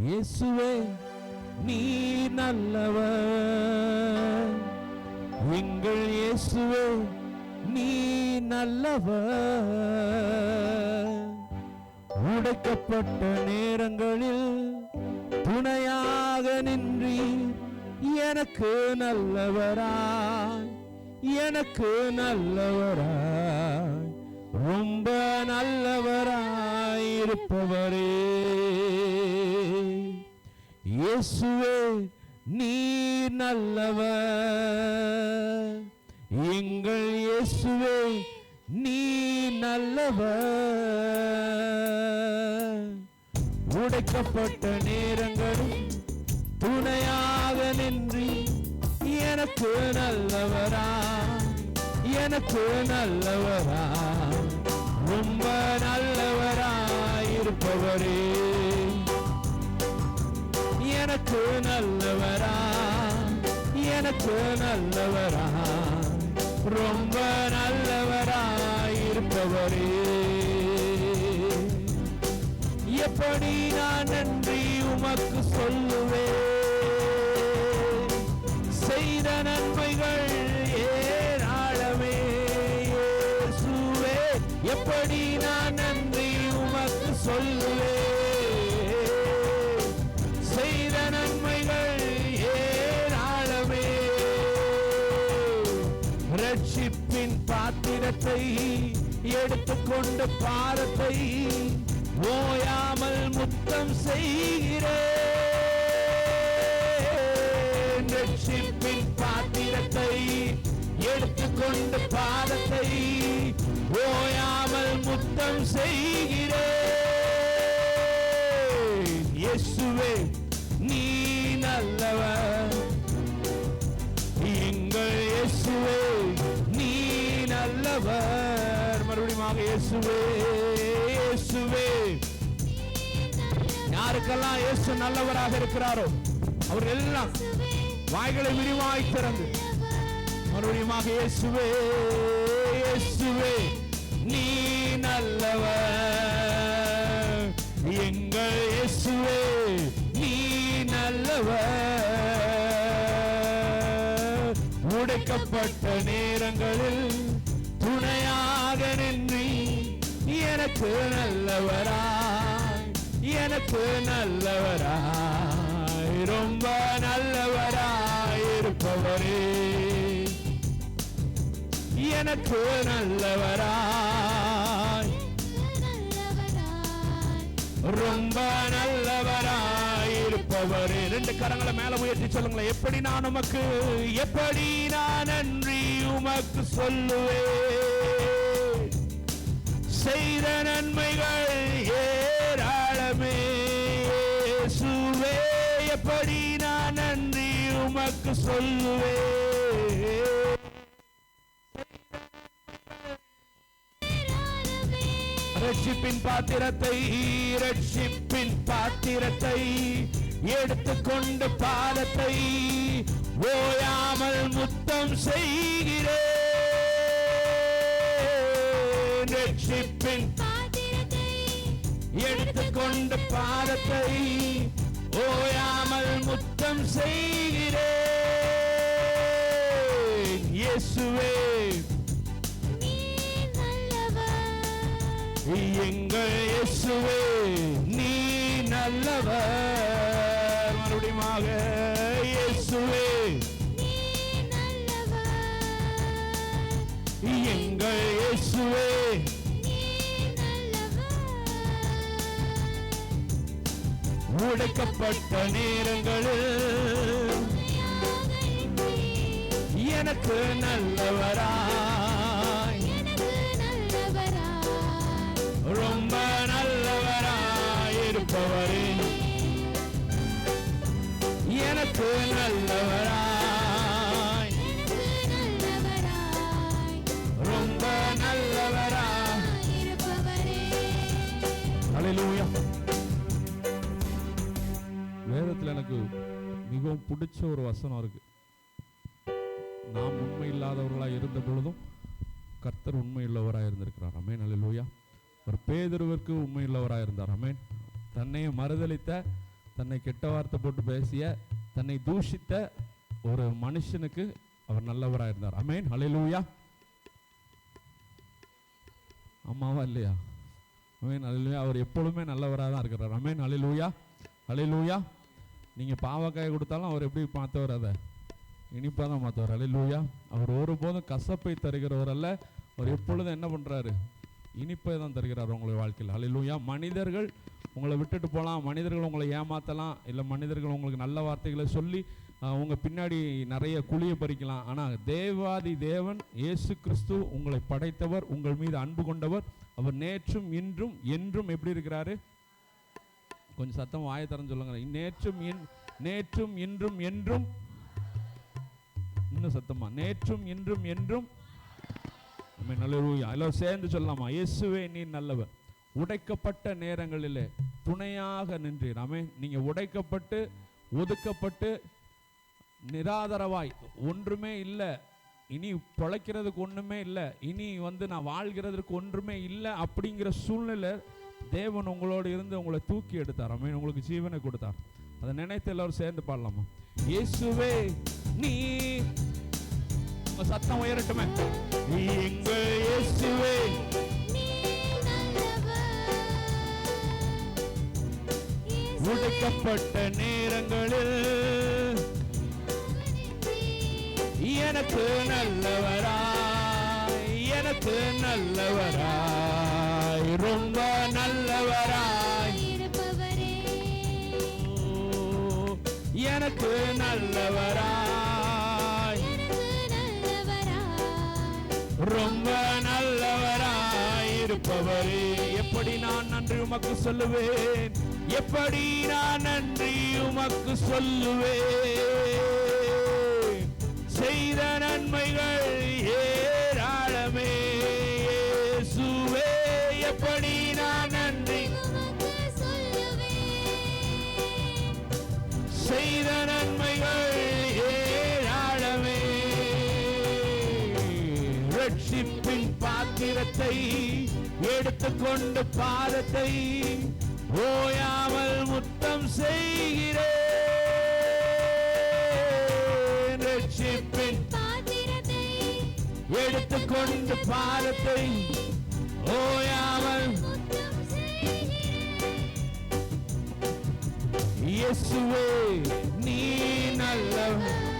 இயேசுவே நீ நல்லவர். எங்கள் இயேசுவே நீ நல்லவர். உடைக்கப்பட்ட நேரங்களில் துணையாக நின்றி எனக்கு நல்லவராய் எனக்கு நல்லவராய் ரொம்ப நல்லவராய் இருப்பவரே. இயேசுவே நீ நல்லவர். எங்கள் இயேசுவே நீ நல்லவர். உடைக்கப்பட்ட நேரங்களும் துணையாக நின்று எனக்கு நல்லவரா எனக்கு நல்லவரா. ரொம்ப நல்லவரா இருப்பவரே எனக்கு நல்லவரா எனக்கு நல்லவரா. ரொம்ப நல்லவரா இருப்பவரே. எப்படி நான் நன்றி உமக்கு சொல்லுவேன்? செய்த நன்மைகள் ஏராளமே. சுவே எப்படி நான் நன்றி உமக்கு சொல்லுவேன்? ரட்சிப்பின் பாத்திரத்தை எடுத்துக்கொண்டு பாரத்தை ஓயாமல் முத்தம் செய்கிறேன். ரட்சிப்பின் நல்லவர் இயேசுவே இயேசுவே. யாருக்கெல்லாம் இயேசு நல்லவராக இருக்கிறாரோ அவர் எல்லாம் வாய்களை விரிவாய் திறந்து மறுபடியுமாக இயேசுவே இயேசுவே நீ நல்லவர். எங்கள் இயேசுவே நீ நல்லவர். உடைக்கப்பட்ட நேரங்களில் எனக்கு நல்லவராய் எனக்கு நல்லவராய் ரொம்ப நல்லவராய் இருப்பவரே. எனக்கு நல்லவராய் ரொம்ப நல்லவராய் இருப்பவர். ரெண்டு கரங்களை மேல உயர்த்தி சொல்லுங்களேன். எப்படி நான் உமக்கு எப்படி நான் நன்றி உமக்கு சொல்லுவேன்? செய்த நன்மைகள் ஏராளமே. சுவே எப்படி நான் நன்றி உமக்கு சொல்லுவேன்? ரட்சிப்பின் பாத்திரத்தை ரட்சிப்பின் பாத்திரத்தை எடுத்துக்கொண்டு பாலத்தை ஓயாமல் முத்தம் செய்கிறேன். ரட்சிப்பின் எடுத்துக்கொண்டு பாதத்தை ஓயாமல் முத்தம் செய்கிறேன். இயேசுவே. எங்கள் இயேசுவே நீ நல்லவர். மறுபடியுமாக இயேசுவே. எங்கள் இயேசுவே. உடைக்கப்பட்ட நேரங்களில் எனக்கு நல்லவராய். ரொம்ப நல்லவராய் இருப்பவரே. எனக்கு நல்லவராய். ரொம்ப நல்லவராய் ஹalleluya வேதத்தில் எனக்கு மிகவும் பிடிச்ச ஒரு வசனம் இருக்கு. நாம் உண்மை இல்லாதவர்களாக இருந்த பொழுதும் கர்த்தர் உண்மை உள்ளவராக இருந்திருக்கிறார். அமேன் அல்லேலூயா ஒரு பேதுருவிற்கு உண்மை உள்ளவராக இருந்தார். அமேன் தன்னையே மறுதளித்த தன்னை கெட்ட வார்த்தை போட்டு பேசிய தன்னை தூஷித்த ஒரு மனுஷனுக்கு அவர் நல்லவராக இருந்தார். அமேன் ஹalleluya. அம்மாவா இல்லையா? அமேன் ஹalleluya. அவர் எப்பொழுதுமே நல்லவராக தான் இருக்கிறார். அமேன் ஹalleluya. ஹalleluya. நீங்கள் பாவக்காயை கொடுத்தாலும் அவர் எப்படி மாற்றவர் அதை? இனிப்பாக தான் மாற்றவர் அல்ல லூயா அவர் ஒருபோதும் கசப்பை தருகிறவர் அல்ல. அவர் எப்பொழுதும் என்ன பண்ணுறாரு இனிப்பை தான் தருகிறார் உங்களுடைய வாழ்க்கையில். ஹalleluya மனிதர்கள் உங்களை விட்டுட்டு போகலாம். மனிதர்கள் உங்களை ஏமாற்றலாம் இல்லை மனிதர்கள் உங்களுக்கு நல்ல வார்த்தைகளை சொல்லி உங்கள் பின்னாடி நிறைய குழியை பறிக்கலாம். ஆனால் தேவாதி தேவன் இயேசு கிறிஸ்து உங்களை படைத்தவர் உங்கள் மீது அன்பு கொண்டவர். அவர் நேற்றும் இன்றும் என்றும் எப்படி இருக்கிறாரு? கொஞ்சம் சத்தம் வாயை திறந்து சொல்லுங்க. நேற்றும் நேற்றும் இன்றும் என்றும். இன்னும் சத்தமா? நேற்றும் இன்றும் என்றும். நம்ம நல்லூயா சேர்ந்து சொல்லலாமா? இயேசுவே நீ நல்லவர். உடைக்கப்பட்ட நேரங்களிலே துணையாக நின்றீர். ஆமே நீங்க உடைக்கப்பட்டு ஒதுக்கப்பட்டு நிராதரவாய். ஒன்றுமே இல்லை. இனி பிழைக்கிறதுக்கு ஒன்றுமே இல்லை. இனி வந்து நான் வாழ்கிறதுக்கு ஒன்றுமே இல்லை அப்படிங்கிற சூழ்நிலை தேவன் உங்களோடு இருந்து உங்களை தூக்கி எடுத்தார். அமேன் உங்களுக்கு ஜீவனை கொடுத்தார். அதை நினைத்து எல்லாரும் சேர்ந்து பாடலாமா? இயேசுவே நீ உங்க சத்தம் உயரட்டுமே. எங்கள் இயேசுவே? உடைக்கப்பட்ட நேரங்களில் எனக்கு நல்லவராய் எனக்கு நல்லவராய் ரொம்ப எனக்கு நல்லவராய். ரொம்ப நல்லவராய் இருப்பவரே. எப்படி நான் நன்றி உமக்கு சொல்லுவேன்? எப்படி நான் நன்றி உமக்கு சொல்லுவேன்? ரட்சிப்பின் பாத்திரத்தை எடுத்துக்கொண்டு பாதத்தை ஓயாமல் முத்தம் செய்கிறேன். ரட்சிப்பின் எடுத்துக்கொண்டு பாதத்தை ஓயாமல் இயேசுவே நீ நல்லவர்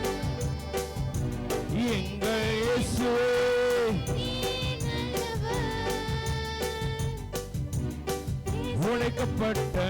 உழைக்கப்பட்ட